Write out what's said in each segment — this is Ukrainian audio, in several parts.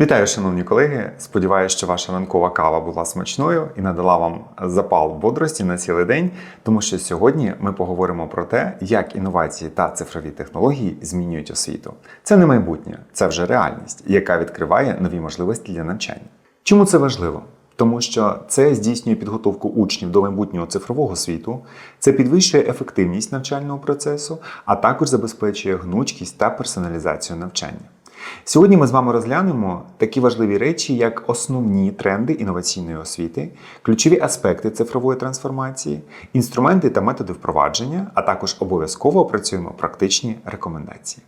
Вітаю, шановні колеги. Сподіваюся, що ваша ранкова кава була смачною і надала вам запал бодрості на цілий день, тому що сьогодні ми поговоримо про те, як інновації та цифрові технології змінюють освіту. Це не майбутнє, це вже реальність, яка відкриває нові можливості для навчання. Чому це важливо? Тому що це здійснює підготовку учнів до майбутнього цифрового світу, це підвищує ефективність навчального процесу, а також забезпечує гнучкість та персоналізацію навчання. Сьогодні ми з вами розглянемо такі важливі речі, як основні тренди інноваційної освіти, ключові аспекти цифрової трансформації, інструменти та методи впровадження, а також обов'язково опрацюємо практичні рекомендації.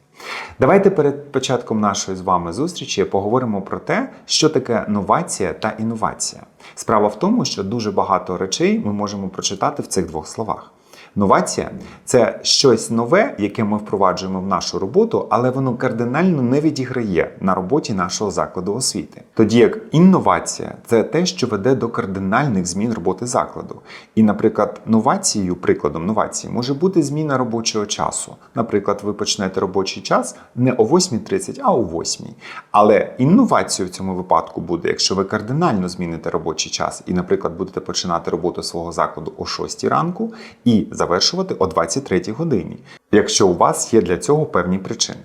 Давайте перед початком нашої з вами зустрічі поговоримо про те, що таке новація та інновація. Справа в тому, що дуже багато речей ми можемо прочитати в цих двох словах. Новація це щось нове, яке ми впроваджуємо в нашу роботу, але воно кардинально не відіграє на роботі нашого закладу освіти. Тоді як інновація це те, що веде до кардинальних змін роботи закладу. І, наприклад, новацією, прикладом новації може бути зміна робочого часу. Наприклад, ви почнете робочий час не о 8.30, а о 8. Але інновацією в цьому випадку буде, якщо ви кардинально зміните робочий час і, наприклад, будете починати роботу свого закладу о 6 ранку і завершувати о 23 годині, якщо у вас є для цього певні причини.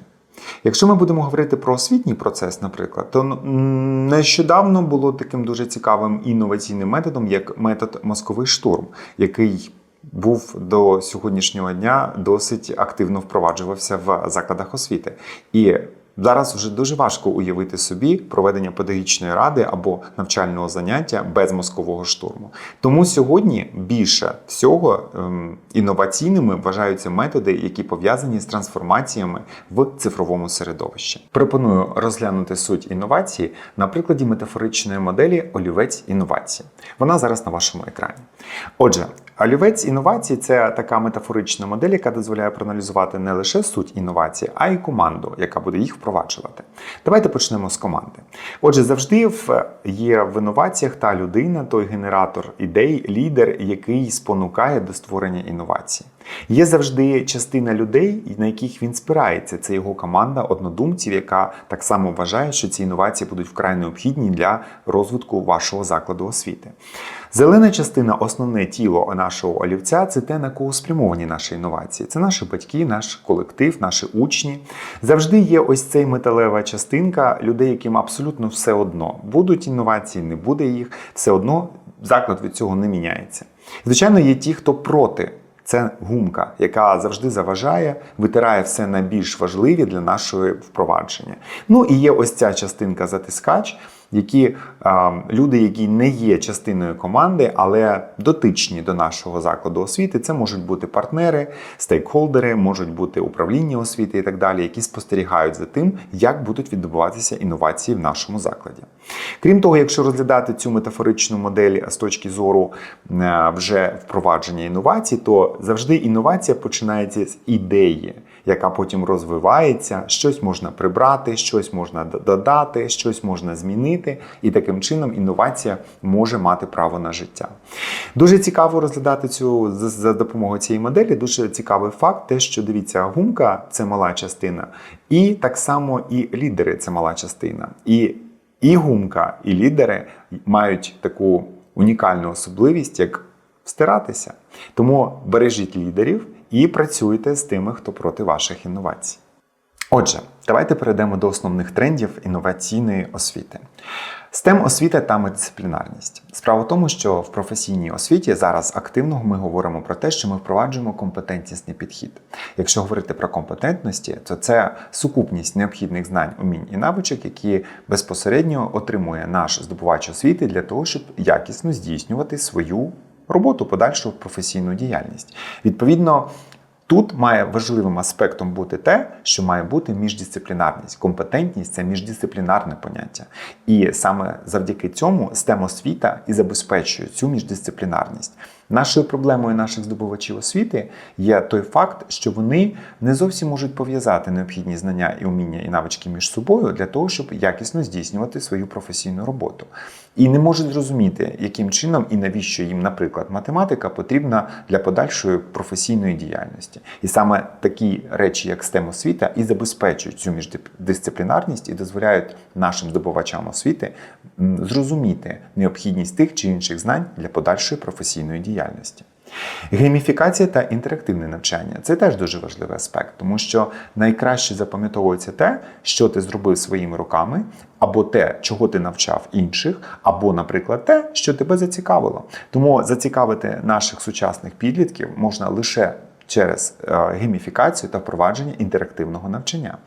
Якщо ми будемо говорити про освітній процес, наприклад, то нещодавно було таким дуже цікавим інноваційним методом, як метод мозковий штурм, який був до сьогоднішнього дня досить активно впроваджувався в закладах освіти. І Зараз вже дуже важко уявити собі проведення педагогічної ради або навчального заняття без мозкового штурму. Тому сьогодні більше всього ем, інноваційними вважаються методи, які пов'язані з трансформаціями в цифровому середовищі. Пропоную розглянути суть інновації на прикладі метафоричної моделі олівець інновації. Вона зараз на вашому екрані. Отже, олівець інновацій це така метафорична модель, яка дозволяє проаналізувати не лише суть інновації, а й команду, яка буде їх впроваджувати. Давайте почнемо з команди. Отже, завжди є в інноваціях та людина, той генератор ідей, лідер, який спонукає до створення інновацій. Є завжди частина людей, на яких він спирається. Це його команда однодумців, яка так само вважає, що ці інновації будуть вкрай необхідні для розвитку вашого закладу освіти. Зелена частина, основне тіло нашого олівця це те, на кого спрямовані наші інновації. Це наші батьки, наш колектив, наші учні. Завжди є ось цей металева частинка людей, яким абсолютно все одно. Будуть інновації, не буде їх, все одно заклад від цього не міняється. Звичайно, є ті, хто проти. Це гумка, яка завжди заважає, витирає все найбільш важливі для нашого впровадження. Ну і є ось ця частинка затискач, які е, люди, які не є частиною команди, але дотичні до нашого закладу освіти. Це можуть бути партнери, стейкхолдери, можуть бути управління освіти і так далі, які спостерігають за тим, як будуть відбуватися інновації в нашому закладі. Крім того, якщо розглядати цю метафоричну модель з точки зору е, вже впровадження інновацій, то завжди інновація починається з ідеї, яка потім розвивається, щось можна прибрати, щось можна додати, щось можна змінити, і таким чином інновація може мати право на життя. Дуже цікаво розглядати цю за, допомогою цієї моделі. Дуже цікавий факт, те, що дивіться, гумка це мала частина, і так само і лідери це мала частина. І і гумка, і лідери мають таку унікальну особливість, як встиратися. Тому бережіть лідерів і працюйте з тими, хто проти ваших інновацій. Отже, давайте перейдемо до основних трендів інноваційної освіти. STEM освіта та мультидисциплінарність. Справа в тому, що в професійній освіті зараз активно ми говоримо про те, що ми впроваджуємо компетентнісний підхід. Якщо говорити про компетентності, то це сукупність необхідних знань, умінь і навичок, які безпосередньо отримує наш здобувач освіти для того, щоб якісно здійснювати свою роботу, подальшу професійну діяльність. Відповідно. Тут має важливим аспектом бути те, що має бути міждисциплінарність. Компетентність це міждисциплінарне поняття. І саме завдяки цьому STEM освіта і забезпечує цю міждисциплінарність. Нашою проблемою наших здобувачів освіти є той факт, що вони не зовсім можуть пов'язати необхідні знання і уміння і навички між собою для того, щоб якісно здійснювати свою професійну роботу. І не можуть зрозуміти, яким чином і навіщо їм, наприклад, математика потрібна для подальшої професійної діяльності. І саме такі речі, як STEM освіта, і забезпечують цю міждисциплінарність і дозволяють нашим здобувачам освіти зрозуміти необхідність тих чи інших знань для подальшої професійної діяльності. Гейміфікація та інтерактивне навчання це теж дуже важливий аспект, тому що найкраще запам'ятовується те, що ти зробив своїми руками, або те, чого ти навчав інших, або, наприклад, те, що тебе зацікавило. Тому зацікавити наших сучасних підлітків можна лише через е, гейміфікацію та впровадження інтерактивного навчання.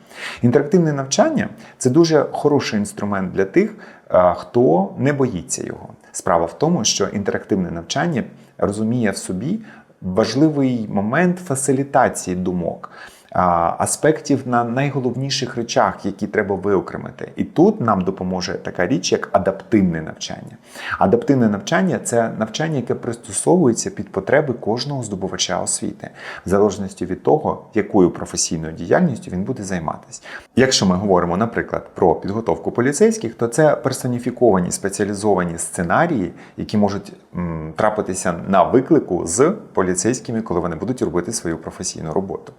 Інтерактивне навчання це дуже хороший інструмент для тих, е, хто не боїться його. Справа в тому, що інтерактивне навчання розуміє в собі важливий момент фасилітації думок. Аспектів на найголовніших речах, які треба виокремити. І тут нам допоможе така річ, як адаптивне навчання. Адаптивне навчання це навчання, яке пристосовується під потреби кожного здобувача освіти, в залежності від того, якою професійною діяльністю він буде займатися. Якщо ми говоримо, наприклад, про підготовку поліцейських, то це персоніфіковані спеціалізовані сценарії, які можуть м, трапитися на виклику з поліцейськими, коли вони будуть робити свою професійну роботу.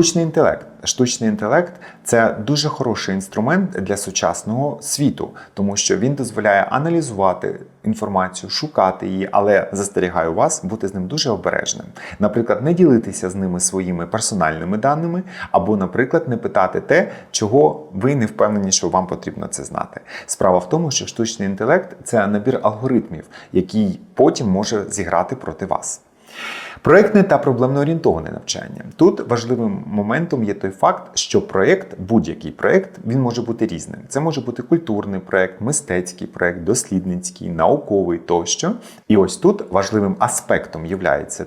Штучний інтелект. Штучний інтелект це дуже хороший інструмент для сучасного світу, тому що він дозволяє аналізувати інформацію, шукати її, але застерігаю вас бути з ним дуже обережним. Наприклад, не ділитися з ними своїми персональними даними, або, наприклад, не питати те, чого ви не впевнені, що вам потрібно це знати. Справа в тому, що штучний інтелект це набір алгоритмів, який потім може зіграти проти вас. Проектне та проблемно орієнтоване навчання. Тут важливим моментом є той факт, що проєкт, будь-який проєкт, він може бути різним. Це може бути культурний проєкт, мистецький проєкт, дослідницький, науковий тощо. І ось тут важливим аспектом є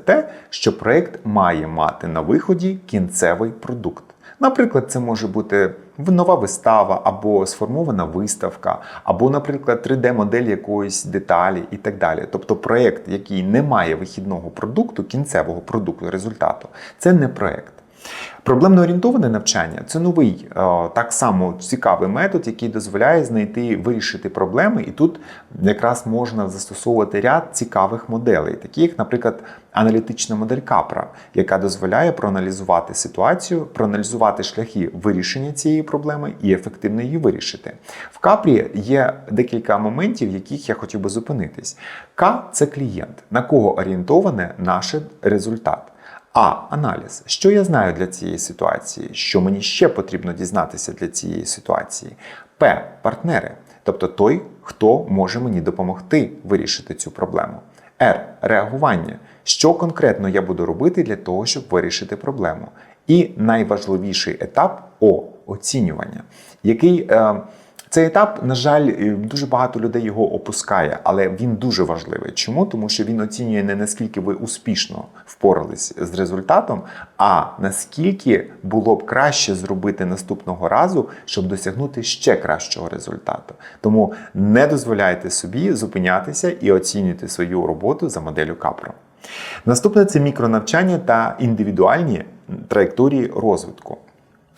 те, що проєкт має мати на виході кінцевий продукт. Наприклад, це може бути нова вистава або сформована виставка, або, наприклад, 3D-модель якоїсь деталі і так далі. Тобто проєкт, який не має вихідного продукту, кінцевого продукту результату, це не проєкт. Проблемно орієнтоване навчання це новий е, так само цікавий метод, який дозволяє знайти вирішити проблеми, і тут якраз можна застосовувати ряд цікавих моделей, такі як, наприклад, аналітична модель Капра, яка дозволяє проаналізувати ситуацію, проаналізувати шляхи вирішення цієї проблеми і ефективно її вирішити. В Капрі є декілька моментів, яких я хотів би зупинитись. К це клієнт, на кого орієнтоване наш результат. А. Аналіз. Що я знаю для цієї ситуації? Що мені ще потрібно дізнатися для цієї ситуації? П. Партнери. Тобто той, хто може мені допомогти вирішити цю проблему. Р. Реагування. Що конкретно я буду робити для того, щоб вирішити проблему? І найважливіший етап О. Оцінювання, який. Е, цей етап, на жаль, е, дуже багато людей його опускає, але він дуже важливий. Чому? Тому що він оцінює не наскільки ви успішно впорались з результатом, а наскільки було б краще зробити наступного разу, щоб досягнути ще кращого результату. Тому не дозволяйте собі зупинятися і оцінюйте свою роботу за моделлю Капро. Наступне це мікронавчання та індивідуальні траєкторії розвитку.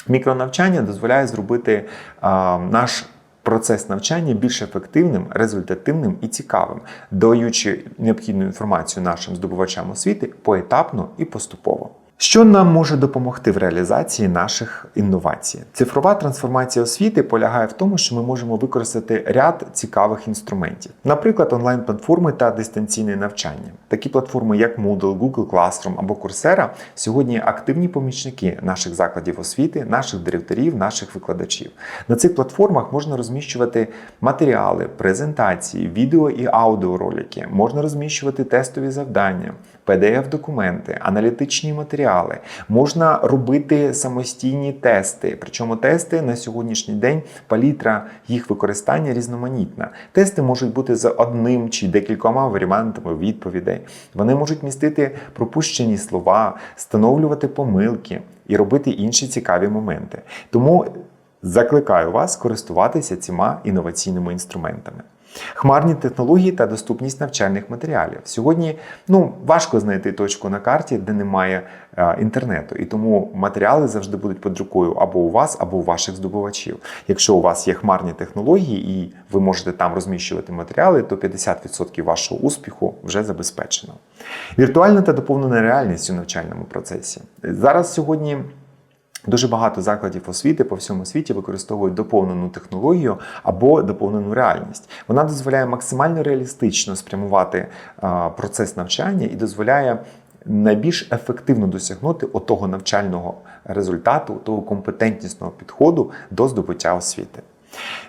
Мікронавчання дозволяє зробити а, наш процес навчання більш ефективним, результативним і цікавим, даючи необхідну інформацію нашим здобувачам освіти поетапно і поступово. Що нам може допомогти в реалізації наших інновацій? Цифрова трансформація освіти полягає в тому, що ми можемо використати ряд цікавих інструментів, наприклад, онлайн-платформи та дистанційне навчання. Такі платформи, як Moodle, Google Classroom або Coursera, сьогодні активні помічники наших закладів освіти, наших директорів, наших викладачів. На цих платформах можна розміщувати матеріали, презентації, відео і аудіоролики, можна розміщувати тестові завдання, PDF-документи, аналітичні матеріали, можна робити самостійні тести. Причому тести на сьогоднішній день палітра їх використання різноманітна. Тести можуть бути за одним чи декількома варіантами відповідей. Вони можуть містити пропущені слова, встановлювати помилки і робити інші цікаві моменти. Тому закликаю вас користуватися цими інноваційними інструментами. Хмарні технології та доступність навчальних матеріалів. Сьогодні ну, важко знайти точку на карті, де немає е, інтернету, і тому матеріали завжди будуть під рукою або у вас, або у ваших здобувачів. Якщо у вас є хмарні технології і ви можете там розміщувати матеріали, то 50% вашого успіху вже забезпечено. Віртуальна та доповнена реальність у навчальному процесі. Зараз сьогодні. Дуже багато закладів освіти по всьому світі використовують доповнену технологію або доповнену реальність. Вона дозволяє максимально реалістично спрямувати процес навчання і дозволяє найбільш ефективно досягнути отого навчального результату, того компетентнісного підходу до здобуття освіти.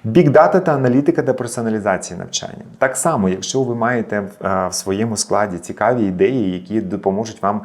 Бікдата та аналітика та персоналізація навчання. Так само, якщо ви маєте в, е, своєму складі цікаві ідеї, які допоможуть вам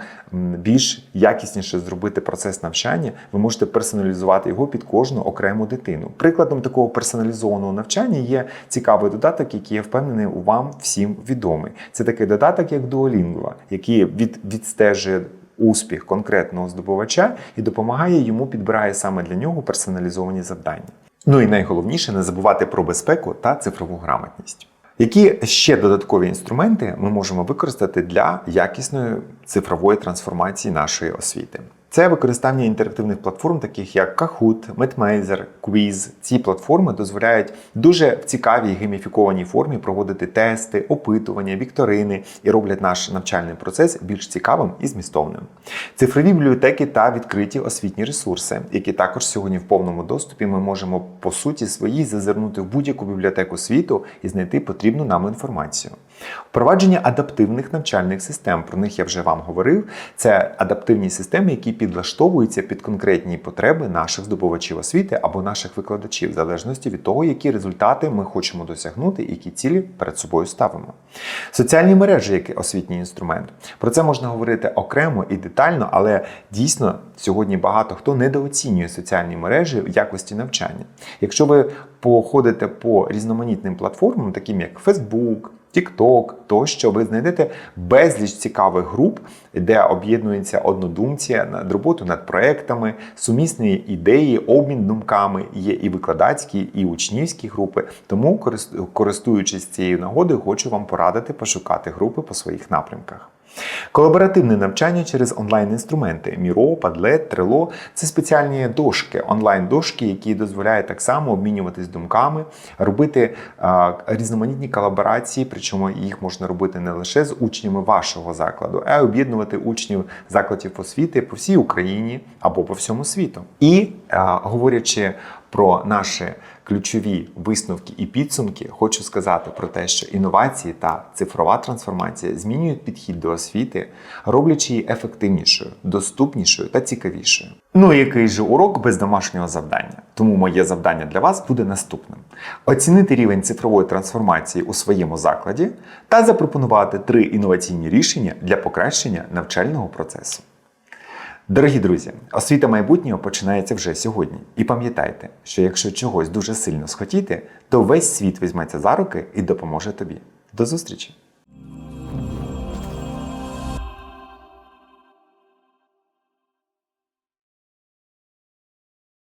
більш якісніше зробити процес навчання, ви можете персоналізувати його під кожну окрему дитину. Прикладом такого персоналізованого навчання є цікавий додаток, який я впевнений у вам всім відомий. Це такий додаток, як Duolingo, який від, відстежує успіх конкретного здобувача і допомагає йому підбирає саме для нього персоналізовані завдання. Ну і найголовніше не забувати про безпеку та цифрову грамотність. Які ще додаткові інструменти ми можемо використати для якісної цифрової трансформації нашої освіти? Це використання інтерактивних платформ, таких як Kahoot, MedMazer, Quiz. Ці платформи дозволяють дуже в цікавій гейміфікованій формі проводити тести, опитування, вікторини і роблять наш навчальний процес більш цікавим і змістовним. Цифрові бібліотеки та відкриті освітні ресурси, які також сьогодні в повному доступі ми можемо по суті своїй зазирнути в будь-яку бібліотеку світу і знайти потрібну нам інформацію. Впровадження адаптивних навчальних систем, про них я вже вам говорив. Це адаптивні системи, які підлаштовуються під конкретні потреби наших здобувачів освіти або наших викладачів, в залежності від того, які результати ми хочемо досягнути які цілі перед собою ставимо. Соціальні мережі як освітній інструмент. Про це можна говорити окремо і детально, але дійсно сьогодні багато хто недооцінює соціальні мережі в якості навчання. Якщо ви походите по різноманітним платформам, таким як Facebook, TikTok, тощо ви знайдете безліч цікавих груп, де об'єднуються однодумці над роботу над проектами, сумісні ідеї, обмін думками. Є і викладацькі, і учнівські групи. Тому, користуючись цією нагодою, хочу вам порадити пошукати групи по своїх напрямках. Колаборативне навчання через онлайн-інструменти Miro, Padlet, Trello – це спеціальні дошки, онлайн-дошки, які дозволяють так само обмінюватись думками, робити а, різноманітні колаборації, причому їх можна робити не лише з учнями вашого закладу, а й об'єднувати учнів закладів освіти по всій Україні або по всьому світу. І а, говорячи про наші ключові висновки і підсумки, хочу сказати про те, що інновації та цифрова трансформація змінюють підхід до освіти, роблячи її ефективнішою, доступнішою та цікавішою. Ну який же урок без домашнього завдання? Тому моє завдання для вас буде наступним: оцінити рівень цифрової трансформації у своєму закладі та запропонувати три інноваційні рішення для покращення навчального процесу. Дорогі друзі, освіта майбутнього починається вже сьогодні. І пам'ятайте, що якщо чогось дуже сильно схотіти, то весь світ візьметься за руки і допоможе тобі. До зустрічі!